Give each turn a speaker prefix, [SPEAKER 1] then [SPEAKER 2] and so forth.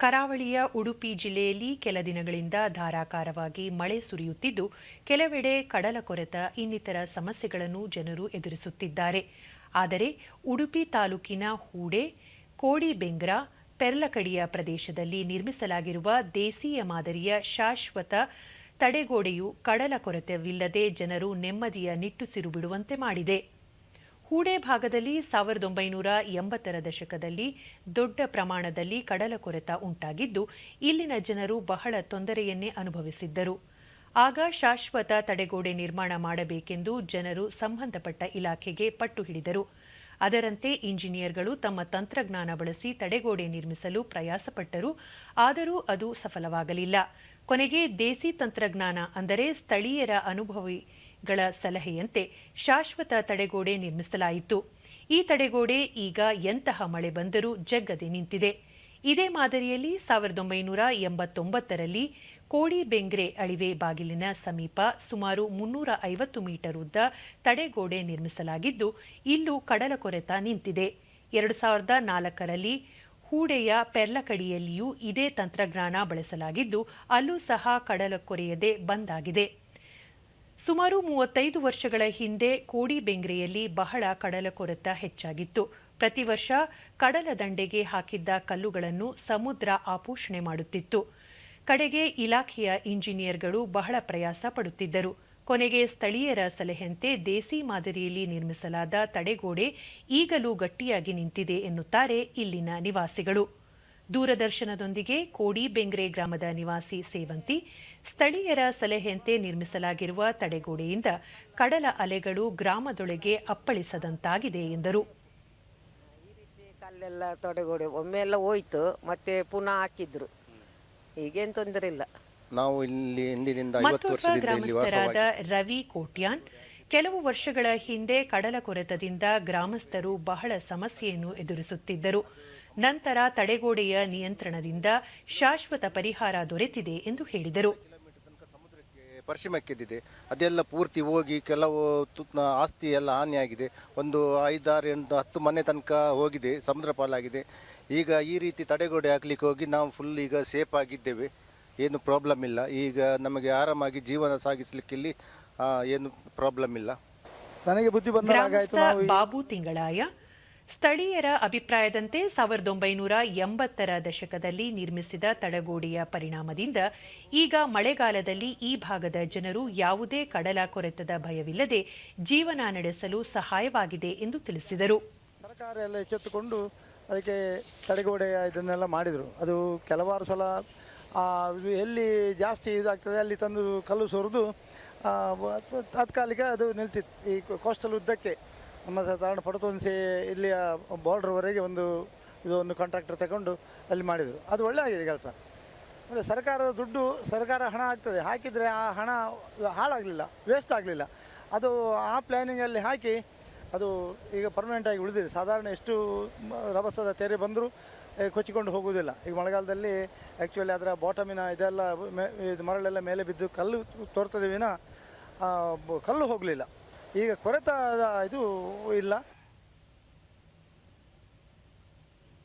[SPEAKER 1] ಕರಾವಳಿಯ ಉಡುಪಿ ಜಿಲ್ಲೆಯಲ್ಲಿ ಕೆಲ ದಿನಗಳಿಂದ ಧಾರಾಕಾರವಾಗಿ ಮಳೆ ಸುರಿಯುತ್ತಿದ್ದು, ಕೆಲವೆಡೆ ಕಡಲ ಕೊರೆತ, ಇನ್ನಿತರ ಸಮಸ್ಯೆಗಳನ್ನು ಜನರು ಎದುರಿಸುತ್ತಿದ್ದಾರೆ. ಆದರೆ ಉಡುಪಿ ತಾಲೂಕಿನ ಹೂಡೆ, ಕೋಡಿಬೆಂಗ್ರ, ಪೆರ್ಲಕಡಿಯ ಪ್ರದೇಶದಲ್ಲಿ ನಿರ್ಮಿಸಲಾಗಿರುವ ದೇಸೀಯ ಮಾದರಿಯ ಶಾಶ್ವತ ತಡೆಗೋಡೆಯು ಕಡಲ ಕೊರತೆವಿಲ್ಲದೆ ಜನರು ನೆಮ್ಮದಿಯ ನಿಟ್ಟುಸಿರು ಬಿಡುವಂತೆ ಮಾಡಿದೆ. ಹೂಡೆ ಭಾಗದಲ್ಲಿ ಸಾವಿರದ ಒಂಬೈನೂರ ಎಂಬತ್ತರ ದಶಕದಲ್ಲಿ ದೊಡ್ಡ ಪ್ರಮಾಣದಲ್ಲಿ ಕಡಲ ಕೊರೆತ ಉಂಟಾಗಿದ್ದು, ಇಲ್ಲಿನ ಜನರು ಬಹಳ ತೊಂದರೆಯನ್ನೇ ಅನುಭವಿಸಿದ್ದರು. ಆಗ ಶಾಶ್ವತ ತಡೆಗೋಡೆ ನಿರ್ಮಾಣ ಮಾಡಬೇಕೆಂದು ಜನರು ಸಂಬಂಧಪಟ್ಟ ಇಲಾಖೆಗೆ ಪಟ್ಟು ಹಿಡಿದರು. ಅದರಂತೆ ಇಂಜಿನಿಯರ್ಗಳು ತಮ್ಮ ತಂತ್ರಜ್ಞಾನ ಬಳಸಿ ತಡೆಗೋಡೆ ನಿರ್ಮಿಸಲು ಪ್ರಯಾಸಪಟ್ಟರು, ಆದರೂ ಅದು ಸಫಲವಾಗಲಿಲ್ಲ. ಕೊನೆಗೆ ದೇಸಿ ತಂತ್ರಜ್ಞಾನ ಅಂದರೆ ಸ್ಥಳೀಯರ ಅನುಭವಿಗಳ ಸಲಹೆಯಂತೆ ಶಾಶ್ವತ ತಡೆಗೋಡೆ ನಿರ್ಮಿಸಲಾಯಿತು. ಈ ತಡೆಗೋಡೆ ಈಗ ಎಂತಹ ಮಳೆ ಬಂದರೂ ಜಗ್ಗದೆ ನಿಂತಿದೆ. ಇದೇ ಮಾದರಿಯಲ್ಲಿ ಸಾವಿರದ ಒಂಬೈನೂರ ಎಂಬತ್ತೊಂಬತ್ತರಲ್ಲಿ ಕೋಡಿಬೆಂಗ್ರೆ ಅಳಿವೆ ಬಾಗಿಲಿನ ಸಮೀಪ ಸುಮಾರು ಮುನ್ನೂರ ಐವತ್ತು ಮೀಟರ್ ಉದ್ದ ತಡೆಗೋಡೆ ನಿರ್ಮಿಸಲಾಗಿದ್ದು, ಇಲ್ಲೂ ಕಡಲ ಕೊರೆತ ನಿಂತಿದೆ. ಎರಡು ಸಾವಿರದ ನಾಲ್ಕರಲ್ಲಿ ಹೂಡೆಯ ಪೆರ್ಲಕಡಿಯಲ್ಲಿಯೂ ಇದೇ ತಂತ್ರಜ್ಞಾನ ಬಳಸಲಾಗಿದ್ದು, ಅಲ್ಲೂ ಸಹ ಕಡಲ ಕೊರೆಯದೆ ಬಂದಾಗಿದೆ ಸುಮಾರು ಮೂವತ್ತೈದು ವರ್ಷಗಳ ಹಿಂದೆ ಕೋಡಿಬೆಂಗ್ರೆಯಲ್ಲಿ ಬಹಳ ಕಡಲ ಕೊರೆತ ಹೆಚ್ಚಾಗಿತ್ತು. ಪ್ರತಿ ವರ್ಷ ಕಡಲ ದಂಡೆಗೆ ಹಾಕಿದ್ದ ಕಲ್ಲುಗಳನ್ನು ಸಮುದ್ರ ಆಪೋಷಣೆ ಮಾಡುತ್ತಿತ್ತು. ಕಡೆಗೆ ಇಲಾಖೆಯ ಇಂಜಿನಿಯರ್ಗಳು ಬಹಳ ಪ್ರಯಾಸ ಪಡುತ್ತಿದ್ದರು. ಕೊನೆಗೆ ಸ್ಥಳೀಯರ ಸಲಹೆಯಂತೆ ದೇಸಿ ಮಾದರಿಯಲ್ಲಿ ನಿರ್ಮಿಸಲಾದ ತಡೆಗೋಡೆ ಈಗಲೂ ಗಟ್ಟಿಯಾಗಿ ನಿಂತಿದೆ ಎನ್ನುತ್ತಾರೆ ಇಲ್ಲಿನ ನಿವಾಸಿಗಳು. ದೂರದರ್ಶನದೊಂದಿಗೆ ಕೋಡಿ ಬೆಂಗ್ರೆ ಗ್ರಾಮದ ನಿವಾಸಿ ಸೇವಂತಿ ಸ್ಥಳೀಯರ ಸಲಹೆಯಂತೆ ನಿರ್ಮಿಸಲಾಗಿರುವ ತಡೆಗೋಡೆಯಿಂದ ಕಡಲ ಅಲೆಗಳು ಗ್ರಾಮದೊಳಗೆ ಅಪ್ಪಳಿಸದಂತಾಗಿದೆ ಎಂದರು.
[SPEAKER 2] ಈ ರೀತಿ ಕಲ್ಲೆಲ್ಲ ತಡೆಗೋಡೆ ಒಮ್ಮೆ ಎಲ್ಲ ಹೋಯ್ತು ಮತ್ತೆ ಪುನಃ ಹಾಕಿದ್ರು. ಈಗೇನು ತೊಂದರೆ ಇಲ್ಲ
[SPEAKER 3] ನಾವು ಇಲ್ಲಿ ಹಿಂದಿನಿಂದ ಐವತ್ತು
[SPEAKER 1] ಮತ್ತೊಬ್ಬ
[SPEAKER 3] ವರ್ಷದಿಂದ ಇಲ್ಲಿ
[SPEAKER 1] ಗ್ರಾಮಸ್ಥರಾದ ರವಿ ಕೋಟ್ಯಾನ್ ಕೆಲವು ವರ್ಷಗಳ ಹಿಂದೆ ಕಡಲ ಕೊರೆತದಿಂದ ಗ್ರಾಮಸ್ಥರು ಬಹಳ ಸಮಸ್ಯೆಯನ್ನು ಎದುರಿಸುತ್ತಿದ್ದರು. ನಂತರ ತಡೆಗೋಡೆಯ ನಿಯಂತ್ರಣದಿಂದ ಶಾಶ್ವತ ಪರಿಹಾರ ದೊರೆತಿದೆ ಎಂದು ಹೇಳಿದರು.
[SPEAKER 3] ಕಿಲೋಮೀಟರ್ ತನಕ ಸಮುದ್ರಕ್ಕೆ ಪಶ್ಚಿಮಕ್ಕೆದಿದೆ ಅದೆಲ್ಲ ಪೂರ್ತಿ ಹೋಗಿ ಕೆಲವು ಆಸ್ತಿ ಎಲ್ಲ ಹಾನಿಯಾಗಿದೆ. ಒಂದು ಐದಾರು ಎಂಟು ಹತ್ತು ಮನೆ ತನಕ ಹೋಗಿದೆ, ಸಮುದ್ರ ಪಾಲಾಗಿದೆ. ಈಗ ಈ ರೀತಿ ತಡೆಗೋಡೆ ಹಾಕ್ಲಿಕ್ಕೆ ಹೋಗಿ ನಾವು ಫುಲ್ ಈಗ ಸೇಫ್ ಆಗಿದ್ದೇವೆ. ಏನು ಪ್ರಾಬ್ಲಮ್ ಇಲ್ಲ. ಈಗ ನಮಗೆ ಆರಾಮಾಗಿ ಜೀವನ ಸಾಗಿಸ್ಲಿಕ್ಕೆ ಇಲ್ಲಿ ಏನು ಪ್ರಾಬ್ಲಮ್ ಇಲ್ಲ.
[SPEAKER 4] ನನಗೆ ಬುದ್ಧಿ ನಾವು ಈ-
[SPEAKER 1] ಬಾಬು ತಿಂಗಳಾಯ ಸ್ಥಳೀಯರ ಅಭಿಪ್ರಾಯದಂತೆ ಸಾವಿರದ ಒಂಬೈನೂರ ಎಂಬತ್ತರ ದಶಕದಲ್ಲಿ ನಿರ್ಮಿಸಿದ ತಡೆಗೋಡೆಯ ಪರಿಣಾಮದಿಂದ ಈಗ ಮಳೆಗಾಲದಲ್ಲಿ ಈ ಭಾಗದ ಜನರು ಯಾವುದೇ ಕಡಲ ಕೊರೆತದ ಭಯವಿಲ್ಲದೆ ಜೀವನ ನಡೆಸಲು ಸಹಾಯವಾಗಿದೆ ಎಂದು ತಿಳಿಸಿದರು.
[SPEAKER 4] ಸರ್ಕಾರ ಎಲ್ಲ ಎಚ್ಚೆತ್ತುಕೊಂಡು ಅದಕ್ಕೆ ತಡೆಗೋಡೆಯ ಇದನ್ನೆಲ್ಲ ಮಾಡಿದರು. ಅದು ಕೆಲವಾರು ಸಲ ಆ, ಇದು ಎಲ್ಲಿ ಜಾಸ್ತಿ ಇದಾಗ್ತದೆ ಅಲ್ಲಿ ತಂದು ಕಲ್ಲು ಸೊರಿದು ತಾತ್ಕಾಲಿಕ ಅದು ನಿಲ್ತಿತ್ತು. ಈ ಕೋಸ್ಟಲ್ ಉದ್ದಕ್ಕೆ ನಮ್ಮ ಸಾಧಾರಣ ಪಡತೋನ್ಸೆ ಇಲ್ಲಿಯ ಬಾರ್ಡ್ರ್ವರೆಗೆ ಒಂದು ಇದು ಒಂದು ಕಾಂಟ್ರಾಕ್ಟರ್ ತಗೊಂಡು ಅಲ್ಲಿ ಮಾಡಿದರು. ಅದು ಒಳ್ಳೆ ಆಗಿದೆ ಕೆಲಸ. ಅಂದರೆ ಸರ್ಕಾರದ ದುಡ್ಡು, ಸರ್ಕಾರ ಹಣ ಆಗ್ತದೆ. ಹಾಕಿದರೆ ಆ ಹಣ ಹಾಳಾಗಲಿಲ್ಲ ವೇಸ್ಟ್ ಆಗಲಿಲ್ಲ. ಅದು ಆ ಪ್ಲ್ಯಾನಿಂಗಲ್ಲಿ ಹಾಕಿ ಅದು ಈಗ ಪರ್ಮನೆಂಟಾಗಿ ಉಳಿದಿದೆ. ಸಾಧಾರಣ ಎಷ್ಟು ರಭಸದ ತೆರೆ ಬಂದರೂ ಕೊಚ್ಚಿಕೊಂಡು ಹೋಗುವುದಿಲ್ಲ. ಈಗ ಮಳೆಗಾಲದಲ್ಲಿ ಆ್ಯಕ್ಚುಲಿ ಅದರ ಬಾಟಮಿನ ಇದೆಲ್ಲ ಇದು ಮರಳೆಲ್ಲ ಮೇಲೆ ಬಿದ್ದು ಕಲ್ಲು ತೋರ್ತದೆ ವಿನ ಕಲ್ಲು ಹೋಗಲಿಲ್ಲ. ಈಗ ಕೊರೆತ ಇದು ಇಲ್ಲ.